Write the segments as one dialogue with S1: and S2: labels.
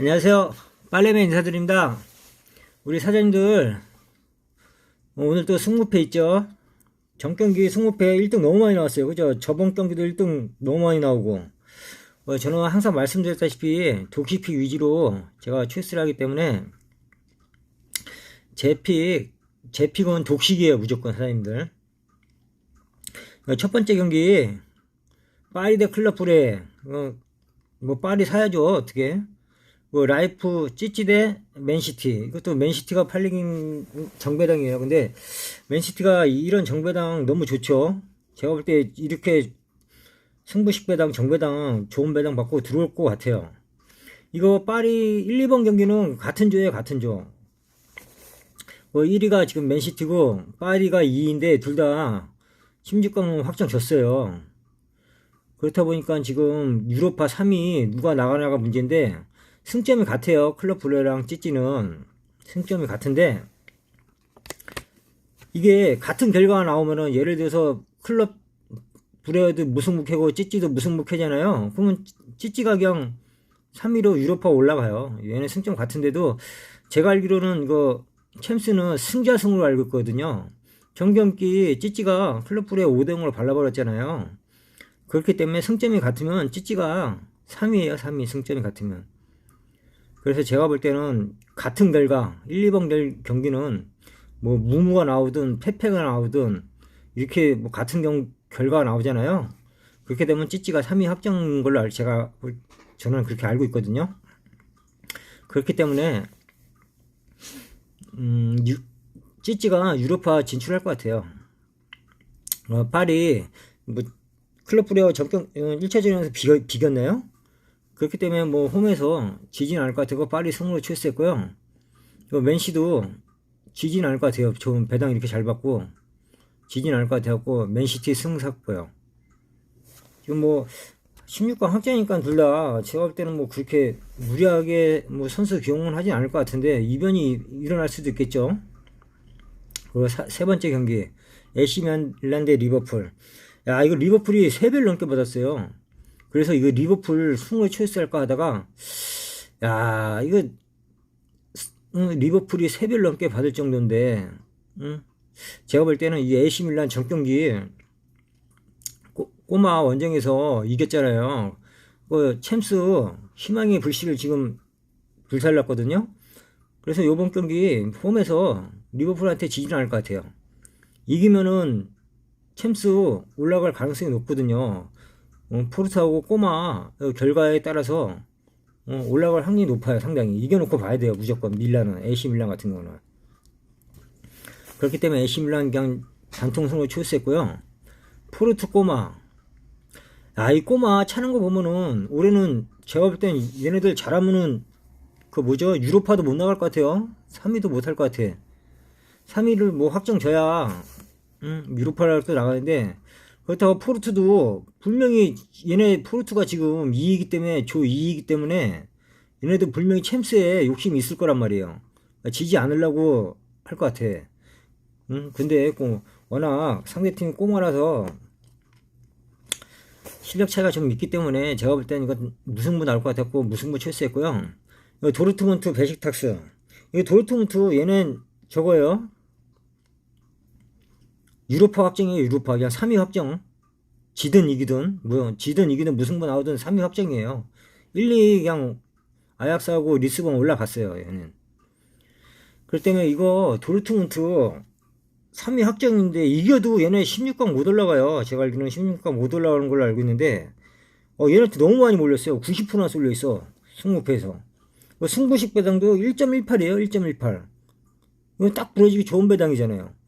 S1: 안녕하세요. 빨래맨 인사드립니다. 우리 사장님들, 어, 오늘 또 승무패 있죠? 전 경기 승무패 1등 너무 많이 나왔어요. 그죠? 저번 경기도 1등 너무 많이 나오고. 어, 저는 항상 말씀드렸다시피 독시픽 위주로 제가 출시를 하기 때문에 제 픽, 제 픽은 독식이에요. 무조건 사장님들. 어, 첫 번째 경기, 파리 대 클럽 브레, 어, 뭐 파리 사야죠. 어떻게? 뭐 라이프 찌찌 대 맨시티. 이것도 맨시티가 팔리긴 정배당이에요. 근데 맨시티가 이런 정배당 너무 좋죠. 제가 볼 때 이렇게 승부식 배당 정배당 좋은 배당 받고 들어올 것 같아요. 이거 파리 1, 2번 경기는 같은 조에 같은 조. 뭐 1위가 지금 맨시티고 파리가 2위인데 둘 다 16강 확정 졌어요. 그렇다 보니까 지금 유로파 3위 누가 나가나가 문제인데 승점이 같아요. 클럽 블레랑 찌찌는 승점이 같은데 이게 같은 결과가 나오면은 예를 들어서 클럽 브레도 무승부캐고 찌찌도 무승부캐잖아요. 그러면 찌찌가 그냥 3위로 유로파 올라가요. 얘네 승점 같은데도 제가 알기로는 이거 챔스는 승자승으로 알고 있거든요. 정경기 찌찌가 클럽 브레 5대0으로 발라버렸잖아요. 그렇기 때문에 승점이 같으면 찌찌가 3위에요. 3위 승점이 같으면. 그래서 제가 볼 때는 같은 결과 1, 2번 될 경기는 뭐 무무가 나오든 패패가 나오든 이렇게 뭐 같은 경, 결과가 나오잖아요. 그렇게 되면 찌찌가 3위 확정인 걸로 제가 저는 그렇게 알고 있거든요. 그렇기 때문에 음, 유, 찌찌가 유로파 진출할 것 같아요. 어, 파리 뭐 클럽 프레어 접경 1차전에서 어, 비겼, 비겼나요? 그렇기 때문에 뭐 홈에서 지진 않을 것 같아서 빨리 승으로 출세했고요. 맨시도 지진 않을 것 같아요. 좋은 배당 이렇게 잘 받고 지진 않을 것 같아갖고 맨시티 승삭고요. 지금 뭐 16강 확정이니까 둘 다 제가 볼 때는 뭐 그렇게 무리하게 뭐 선수 기용은 하진 않을 것 같은데 이변이 일어날 수도 있겠죠. 그리고 사, 세 번째 경기 에시면 일란드 리버풀. 야 이거 리버풀이 3배를 넘게 받았어요. 그래서 이거 리버풀 승을 초이스할까 하다가 야 이거 응, 리버풀이 3배를 넘게 받을 정도인데 응? 제가 볼 때는 이 AC 밀란 전 경기 꼬, 꼬마 원정에서 이겼잖아요. 그 챔스 희망의 불씨를 지금 불살랐거든요. 그래서 이번 경기 홈에서 리버풀한테 지지는 않을 것 같아요. 이기면은 챔스 올라갈 가능성이 높거든요. 어, 포르투하고 꼬마 결과에 따라서 어, 올라갈 확률이 높아요 상당히. 이겨놓고 봐야 돼요 무조건. 밀라는 AC 밀란 같은 경우는. 그렇기 때문에 AC 밀란 그냥 단통승을 출세했고요. 포르투 꼬마. 아 이 꼬마 차는 거 보면은 올해는 제가 볼 땐 얘네들 잘하면은 그 뭐죠? 유로파도 못 나갈 것 같아요. 3위도 못 할 것 같아. 3위를 뭐 확정 져야 음, 유로파라도 나가는데 그렇다고 포르투도 분명히 얘네 포르투가 지금 2위이기 때문에 조 2위이기 때문에 얘네도 분명히 챔스에 욕심이 있을 거란 말이에요. 지지 않으려고 할 것 같아. 응? 근데 꼭 워낙 상대팀이 꼬마라서 실력 차이가 좀 있기 때문에 제가 볼 때는 이거 무승부 나올 것 같았고 무승부 출세했고요. 도르트문트 베식탁스. 이 도르트문트 얘는 저거예요. 유로파 확정이에요. 유로파 그냥 3위 확정. 지든 이기든 뭐 지든 이기든 무승부 나오든 3위 확정이에요. 1, 2 그냥 아약스하고 리스본 올라갔어요. 얘는. 그렇기 때문에 이거 도르트문트 3위 확정인데 이겨도 얘네 16강 못 올라가요. 제가 알기로는 16강 못 올라가는 걸로 알고 있는데 어, 얘네한테 너무 많이 몰렸어요. 90%나 쏠려 있어. 승무패에서. 뭐 승부식 배당도 1.18이에요. 1.18. 이거 딱 부러지기 좋은 배당이잖아요.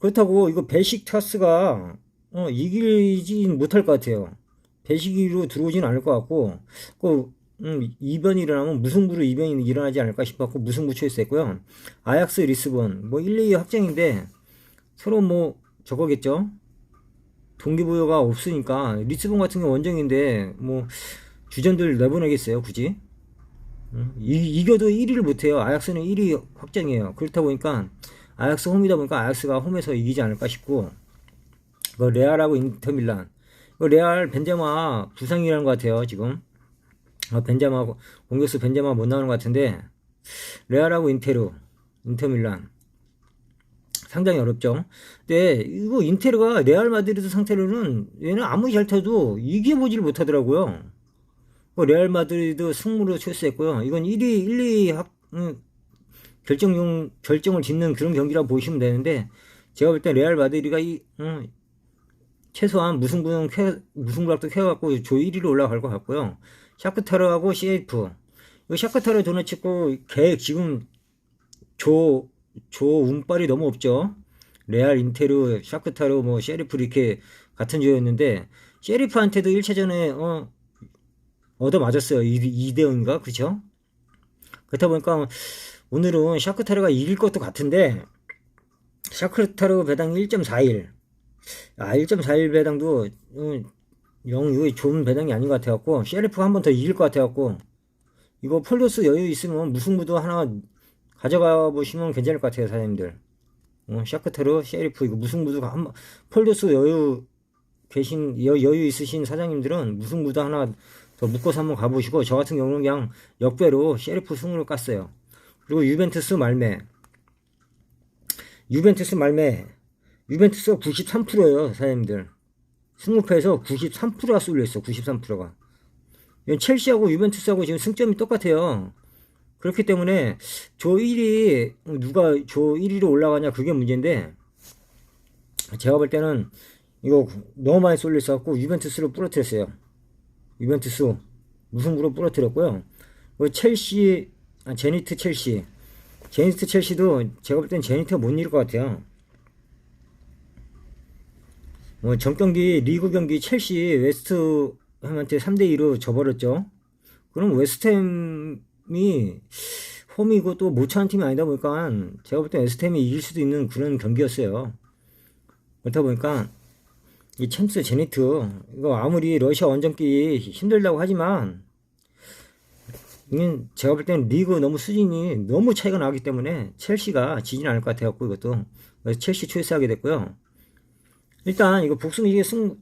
S1: 그렇다고 이거 베식타스가 어, 이기지 못할 것 같아요. 배식으로 들어오지는 않을 것 같고 그 음, 2변이 일어나면 무승부로 2변이 일어나지 않을까 싶었고 무승부 초이스했고요. 아약스 리스본 뭐 1, 2 확정인데 서로 뭐 저거겠죠. 동기부여가 없으니까 리스본 같은 게 원정인데 뭐 주전들 내보내겠어요 굳이 음, 이, 겨도 1위를 못해요. 아약스는 1위 확정이에요. 그렇다 보니까 아약스 홈이다 보니까 아약스가 홈에서 이기지 않을까 싶고 그 레알하고 인터밀란 그 레알 벤제마 부상이라는 것 같아요 지금 아, 벤자마 공격수 벤자마 못 나오는 것 같은데 레알하고 인테르 인터밀란 상당히 어렵죠. 근데 이거 인테르가 레알 마드리드 상태로는 얘는 아무리 잘 타도 이겨보지를 못하더라고요. 뭐 레알 마드리드 승무로 출세했고요. 이건 1위 1, 2 학, 음, 결정용 결정을 짓는 그런 경기라고 보시면 되는데 제가 볼 때 레알 마드리드가 이 음, 최소한 무승부는 무승부락도 켜갖고 조 1위로 올라갈 것 같고요. 샤크타르하고 CF 이거 샤크타르 도네치고 걔 지금 조, 조 운빨이 너무 없죠. 레알, 인테르, 샤크타르, 뭐 셰리프 이렇게 같은 조였는데 셰리프한테도 1차전에 어, 얻어 맞았어요. 2, 대 0인가 그쵸? 그렇다 보니까 오늘은 샤크타르가 이길 것도 같은데 샤크타르 배당 1.41 아 1.41 배당도 음, 영 이거 좋은 배당이 아닌 것 같아갖고 셰리프가 한번 더 이길 것 같아갖고 이거 폴로스 여유 있으면 무승부도 하나 가져가 보시면 괜찮을 것 같아요 사장님들. 어, 샤크테르 셰리프 이거 무승부도 한번 폴로스 여유 계신 여, 여유 있으신 사장님들은 무승부도 하나 더 묶어서 한번 가보시고 저 같은 경우는 그냥 역배로 셰리프 승으로 깠어요 그리고 유벤투스 말매. 유벤투스 말매. 유벤투스가 93%예요 사장님들. 승무패에서 93%가 쏠려 있어 93%가. 첼시하고 유벤투스하고 지금 승점이 똑같아요. 그렇기 때문에 조 1위 누가 조 1위로 올라가냐 그게 문제인데 제가 볼 때는 이거 너무 많이 쏠려 있어갖고 유벤투스를 부러뜨렸어요. 유벤투스 무승부로 부러뜨렸고요. 그 첼시 아, 제니트 첼시 제니트 첼시도 제가 볼 땐 제니트가 못 이길 것 같아요 뭐 전 경기 리그 경기 첼시 웨스트 햄한테 3대2로 져버렸죠. 그럼 웨스트햄이 홈이고 또 못차는 팀이 아니다 보니까 제가 볼 때 웨스트햄이 이길 수도 있는 그런 경기였어요. 그렇다 보니까 이 챔스 제니트 이거 아무리 러시아 원정기 힘들다고 하지만 제가 볼 때는 리그 너무 수준이 너무 차이가 나기 때문에 첼시가 지진 않을 것 같아갖고 이것도 첼시 초이스하게 됐고요. 일단 이거 복숭 이게 승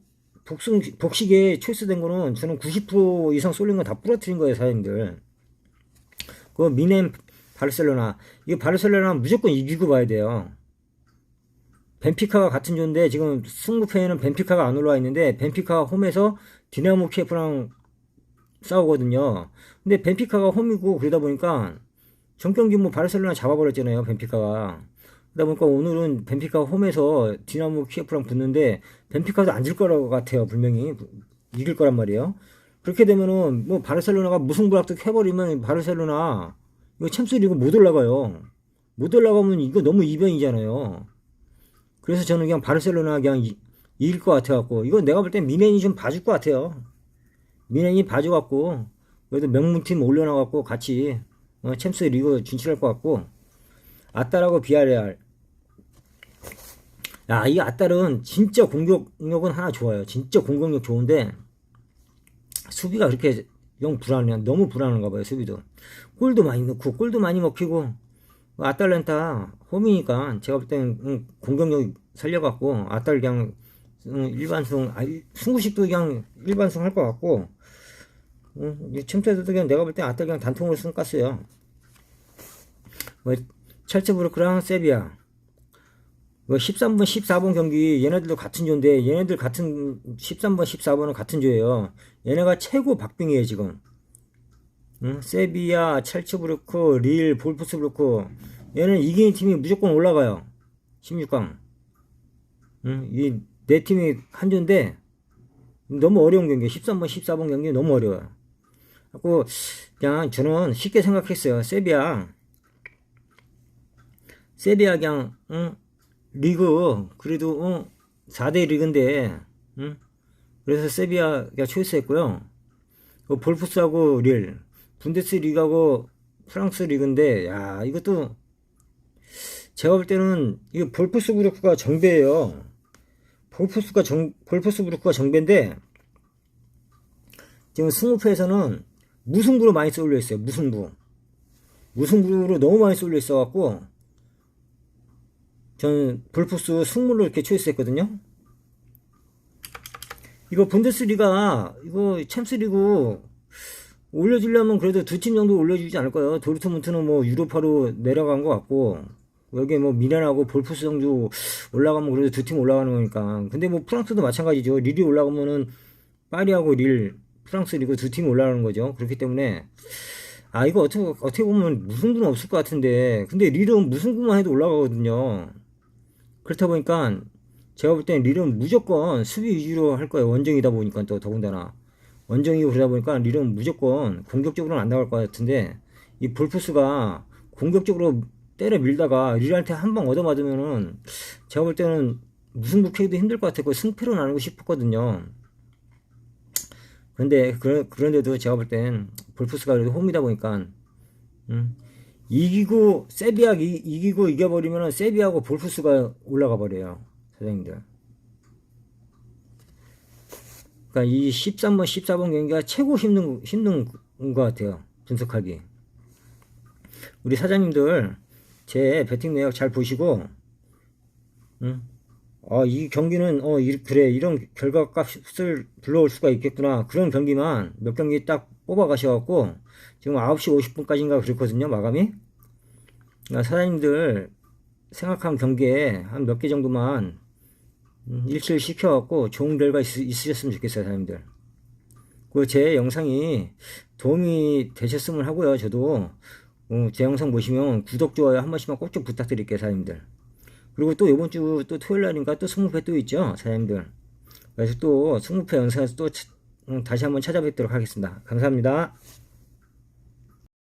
S1: 복숭 복식에 초이스된 거는 저는 90% 이상 쏠린 건 다 부러뜨린 거예요 사장님들. 그 미넨 바르셀로나 이거 바르셀로나 무조건 이기고 봐야 돼요. 벤피카가 같은 조인데 지금 승부패에는 벤피카가 안 올라와 있는데 벤피카가 홈에서 디나모 키에프랑 싸우거든요. 근데 벤피카가 홈이고 그러다 보니까 전 경기 뭐 바르셀로나 잡아버렸잖아요. 벤피카가. 그러다 보니까 오늘은 벤피카가 홈에서 디나모 키예프랑 붙는데 벤피카도 안 질 거라고 같아요 분명히 이길 거란 말이에요 그렇게 되면은 뭐 바르셀로나가 무승부락도 해버리면 바르셀로나 이거 챔스리그 못 올라가요 못 올라가면 이거 너무 이변이잖아요 그래서 저는 그냥 바르셀로나 그냥 이, 이길 것 같아갖고 이거 내가 볼 땐 미넨이 좀 봐줄 것 같아요 미넨이 봐줘갖고 그래도 명문팀 올려놔갖고 같이 어, 챔스 리그 진출할 것 같고 아따라고 비아레알. 야, 이 아따는 진짜 공격력은 하나 좋아요. 진짜 공격력 좋은데 수비가 그렇게 영 불안해. 너무 불안한가 봐요, 수비도. 골도 많이 넣고, 골도 많이 먹히고. 아탈란타 홈이니까 제가 볼 때는 공격력 살려갖고 아탈 그냥 일반승, 아, 승부식도 그냥 일반승 할 것 같고 음, 챔스에서도 그냥 내가 볼 때 아탈 그냥 단통으로 승 깠어요. 뭐 첼츠부르크랑 세비야. 13번, 뭐 14번 경기 얘네들도 같은 조인데 얘네들 같은 13번, 14번은 같은 조예요. 얘네가 최고 박빙이에요 지금. 응? 세비야, 첼츠부르크, 릴, 볼프스부르크 얘는 이기는 팀이 무조건 올라가요. 16강. 응? 이네 팀이 한 조인데 너무 어려운 경기. 13번, 14번 경기 너무 어려워요. 그래고 그냥 저는 쉽게 생각했어요. 세비야. 세비야 그냥 응? 리그 그래도 응? 4대 리그인데 응? 그래서 세비야가 초이스했고요. 그 볼프스하고 릴 분데스 리그하고 프랑스 리그인데 야 이것도 제가 볼 때는 이거 볼프스 브루크가 정배예요. 볼프스가 정 볼프스 브루크가 정배인데 지금 승무패에서는 무승부로 많이 쏠려 있어요. 무승부 무승부로 너무 많이 쏠려 있어 갖고 저는 볼프스 승물로 이렇게 초이스했거든요. 이거 분데스리가 이거 챔스리그 올려주려면 그래도 두 팀 정도 올려주지 않을 까요? 도르트문트는 뭐 유로파로 내려간 것 같고 여기 뭐 미란하고 볼프스 정도 올라가면 그래도 두 팀 올라가는 거니까 근데 뭐 프랑스도 마찬가지죠 릴이 올라가면은 파리하고 릴 프랑스 리그 두 팀 올라가는 거죠. 그렇기 때문에 아 이거 어떻게 어떻게 보면 무승부는 없을 것 같은데 근데 릴은 무승부만 해도 올라가거든요. 그렇다 보니까 제가 볼땐 릴은 무조건 수비 위주로 할 거예요. 원정이다 보니까 또 더군다나. 원정이고 그러다 보니까 릴은 무조건 공격적으로는 안 나갈 것 같은데 이 볼프스가 공격적으로 때려 밀다가 릴한테 한 방 얻어맞으면은 제가 볼 때는 무승부 캐기도 힘들 것 같았고 승패로 나누고 싶었거든요. 그런데 그런 그런데도 제가 볼 땐 볼프스가 그래도 홈이다 보니까 음, 이기고 세비야 이, 이기고 이겨버리면은 세비하고 볼프스가 올라가 버려요 사장님들. 그러니까 이 13번, 14번 경기가 최고 힘든 힘든 것 같아요 분석하기. 우리 사장님들 제 배팅 내역 잘 보시고, 음, 아, 이 경기는 어 이, 그래 이런 결과값을 불러올 수가 있겠구나 그런 경기만 몇 경기 딱 뽑아 가셔갖고 지금 9시 50분까지인가 그렇거든요 마감이. 그러니까 사장님들 생각한 경기에 한 몇 개 정도만 음, 일치를 시켜갖고 좋은 결과 있, 있으셨으면 좋겠어요, 사장님들. 그 제 영상이 도움이 되셨으면 하고요, 저도. 어, 제 영상 보시면 구독, 좋아요 한 번씩만 꼭 좀 부탁드릴게요, 사장님들. 그리고 또 이번 주 또 토요일 날인가 또 승무패 또 있죠, 사장님들. 그래서 또 승무패 영상에서 또 차- 음, 다시 한번 찾아뵙도록 하겠습니다. 감사합니다.